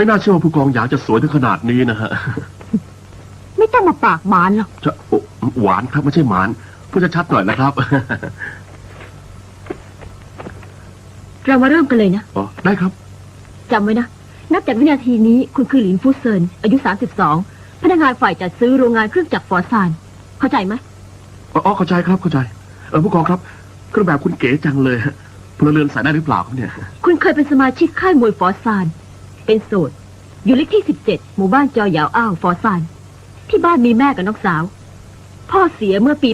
ไม่น่าเชื่อว่าผู้กองอยากจะสวยถึงขนาดนี้นะฮะไม่ต้องมาปากหมานหรอกจะโอ้หวานครับไม่ใช่หมานพูดชัดๆหน่อยนะครับ เรามาเริ่มกันเลยนะอ๋อได้ครับ จำไว้นะ นับจากวินาทีนี้คุณคือหลินฟูเซิน อายุ 32 พนักงานฝ่ายจัดซื้อโรงงานเครื่องจักรฟอร์ซาน เข้าใจไหมอ๋ออ๋อเข้าใจครับเข้าใจเออผู้กองครับ เครื่องแบบคุณเก๋จังเลยฮะพลเรือนใส่ได้หรือเปล่าครับเนี่ย คุณเคยเป็นสมาชิกค่ายมวยฟอร์ซาน เป็นโสด อยู่เลขที่17หมู่บ้านจอหยาวอ้าวฟอร์ซาน ที่บ้านมีแม่กับน้องสาว พ่อเสียเมื่อปี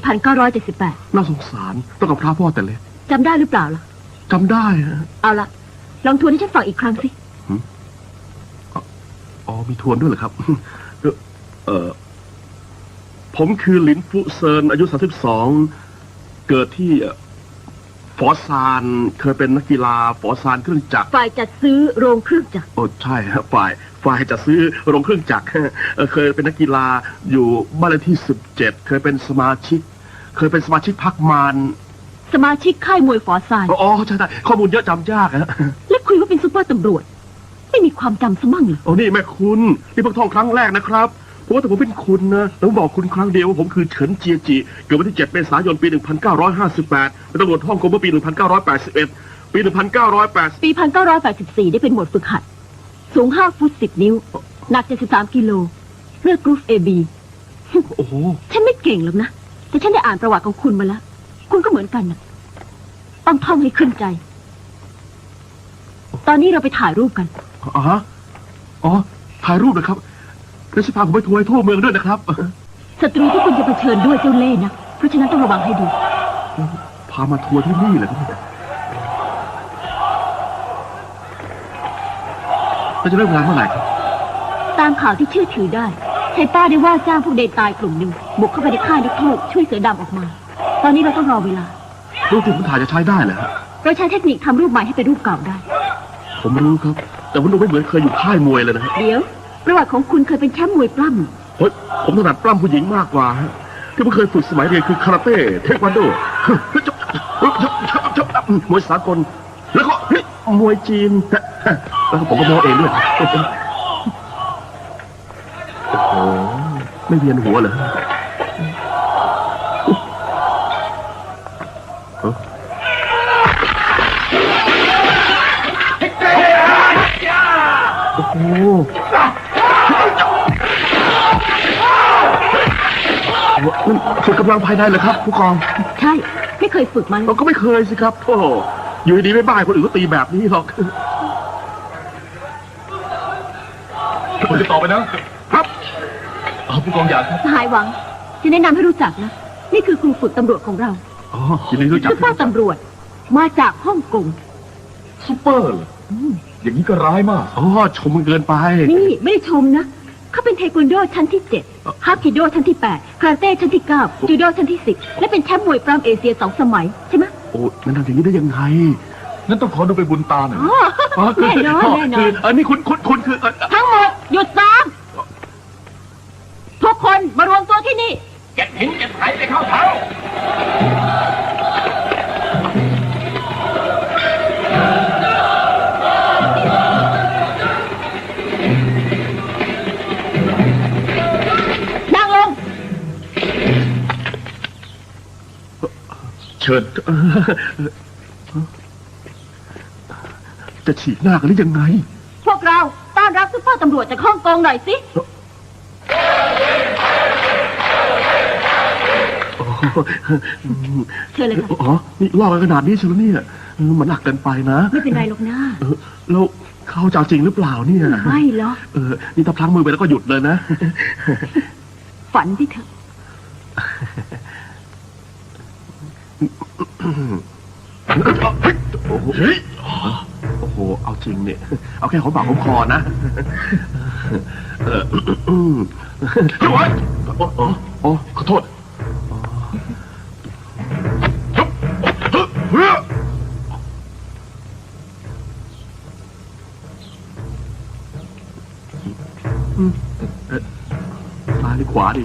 1978น่าสงสารต้องกับพระพ่อแต่เล็กจำได้หรือเปล่าล่ะ จำได้ฮะเอาละลองทวนให้ฉันฟังอีกครั้งสิ อ๋อมีทวนด้วยเหรอครับ เอ่อเออผมคือหลินฟุเซินอายุ 32 เกิดที่เอ่อ ฟอซานเคยเป็นนักกีฬาฟอซานเครื่องจักรฝ่ายจัดซื้อโรงเครื่องจักรโอ้ใช่ฮะฝ่ายฝ่ายจะซื้อโรงเครื่องจักร เอ่อเคยเป็นนักกีฬาอยู่บ้านเลขที่ 17 เคยเป็นสมาชิก เคยเป็นสมาชิกพักมารสมาชิกค่ายมวยฟอร์ซานอ๋อใช่ใช่ข้อมูลเยอะจำยากฮะและคุยว่าเป็นซุปเปอร์ตำรวจ ไม่มีความจำสมั่งเลย โอ้นี่แม่คุณ นี่เพิ่งท่องครั้งแรกนะครับ เพราะว่าแต่ผมเป็นคุณนะต้องบอกคุณครั้งเดียวว่าผมคือเฉินเจียจิ เกิดวันที่ 7 เมษายนปี 1958เป็นตำรวจฮ่องกงเมื่อปี 1981 ปี 1980 ปี 1984 ได้เป็นหมวดฝึกหัด สูง 5 ฟุต 10 นิ้ว หนัก 73 กิโล เลือดกรุ๊ปเอบีโอ้โห ฉันไม่เก่งหรอกนะ แต่ฉันได้อ่านประวัติของคุณมาแล้ว คุณก็เหมือนกันนะต้องท่องให้ขึ้นใจ ตอนนี้เราไปถ่ายรูปกัน อ๋อฮะอ๋อ ถ่ายรูปนะครับ แล้วจะพาผมไปทัวร์ให้ทั่วเมืองด้วยนะครับ ศัตรูที่คุณจะเผชิญด้วยเจ้าเล่ห์นะ เพราะฉะนั้นต้องระวังให้ดี พามาทัวร์ที่นี่เหรอครับเนี่ยเราจะเริ่มงานเมื่อไหร่ครับตามข่าวที่เชื่อถือได้ชายป้าได้ว่าจ้างพวกเดนตายกลุ่มหนึ่งบุกเข้าไปในค่ายนักโทษช่วยเสือดำออกมา ตอนนี้เราต้องรอเวลา รูปที่ผมถ่ายจะใช้ได้เหรอฮะเราใช้เทคนิคทำรูปใหม่ให้เป็นรูปเก่าได้ ผมรู้ครับ แต่ผมดูไม่เหมือนเคยอยู่ค่ายมวยเลยนะฮะ เดี๋ยว ประวัติของคุณเคยเป็นแชมป์มวยปล้เฮ้ยผมถนัดปล้ำผู้หญิงมากกว่าฮะที่ผมเคยฝึกสมัยเรียนคือคาราเต้เทควันโดมวยสากลแล้วก็มวยจีนแล้วผมก็มองเองด้วยโอ้โหไม่เวียนหัวเหรอเออโอ้ นั่นฝึกกำลังภายในเหรอครับ ผู้กองำใช่ ไม่เคยฝึกมาเลเรายก็ไม่เคยสิครับโธ่อยู่ดีๆไม่บ้าให้คนอื่นก็ตีแบบนี้หรอกผมจะต่อไปนะครับเอาผู้กองอยากครับสหายหวัง จะแนะนำให้รู้จักนะ นี่คือครูฝึกตำรวจของเราอ๋อยินดีรู้จักซุปเปอร์ตำรวจ มาจากฮ่องกงซุปเปอร์เหรออย่างนี้ก็ร้ายมาก อ๋อชมมันเกินไป นี่ไม่ได้ชมนะ เขาเป็นเทควันโดชั้นที่เจ็ด ฮาร์คิโดชั้นที่แปดคาราเต้ชั้นที่เก้าจูโดชั้นที่สิบและเป็นแชมป์มวยปล้ำเอเชียสองสมัย ใช่ไหมโอ้นั่นทำอย่างนี้ได้ยังไงงั้นต้องขอดูไปบุญตาหน่อยอ๋อแน่นอนแน่นอคือนเออนี่คุณคุณคุณคือเออทั้งหมดหยุดซ้อมทุกคนมารวมตัวที่นี่ เก็บหินเก็บไหไปเข้าเท้านั่ เชิญเออจะฉีกหน้ากันหรือยังไง พวกเราต้อนรับซุปเปอร์ตำรวจจากฮ่องกงหน่อยสิ โอ้โหอืมเชิญเลยค่ะ อ๋อ นี่ล่อกันขนาดนี้เชียวเหรอเนี่ยเออมันหนักเกินไปนะไม่เป็นไรหรอกนะเออแล้วเขาจะเอาจริงหรือเปล่าเนี่ย ไม่หรอกเออ นี่ถ้าพลั้งมือไปแล้วก็หยุดเลยนะ ฝันที่เถอะ โอ้โหโอ้โห เอาจริงเนี่ย เอาแค่ของปากขอคอนะเอออืมเฮ้ยโอ้โหโอ้ขอโทษอืมเอ่อซ้ายหรือขวาดี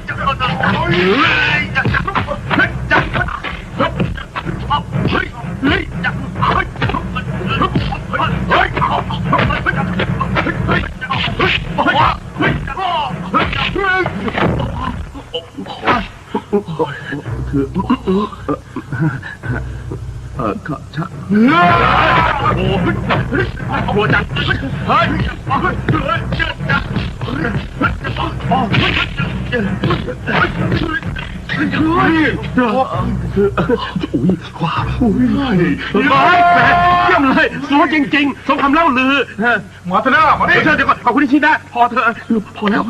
คือเออก็ชะโอ้โหโหจังเฮ้ยเฮ้ยเฮ้ย จังคืออุ้ยความอุ้ยร้อยแปดเยี่ยมเลยสวยจริงๆ สมคำเล่าลือมาเถอะนะมาดิเดี๋ยวเดี๋ยวก่อนขอบคุณที่ชี้หน้าพอเถอะพอแล้ว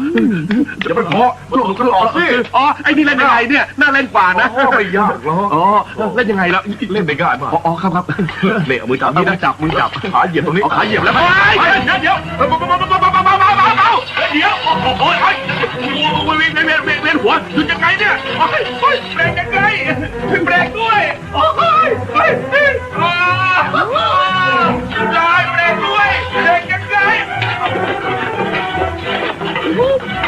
อย่าไปขอมาถูกกันหลอกสิอ๋อไอ้นี่เล่นยังไงเนี่ยน่าเล่นกว่านะไม่ยากหรอกอ๋อเล่นยังไงแล้วเล่นได้ง่ายมากอ๋อครับครับเละมือจับนี่นะจับมือจับขาเหยียบตรงนี้ขาเหยียบแล้วเดี๋ยวเดี๋ยว ยโอ้ยเบรกยังไงเบรกด้วยโอ้ยเฮ้ยเฮ้ยอ้าวหยุดเลยเบรกด้วยเบรกยังไง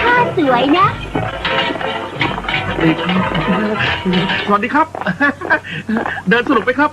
ท่าสวยนะ สวัสดีครับ เดินสนุกไหมครับ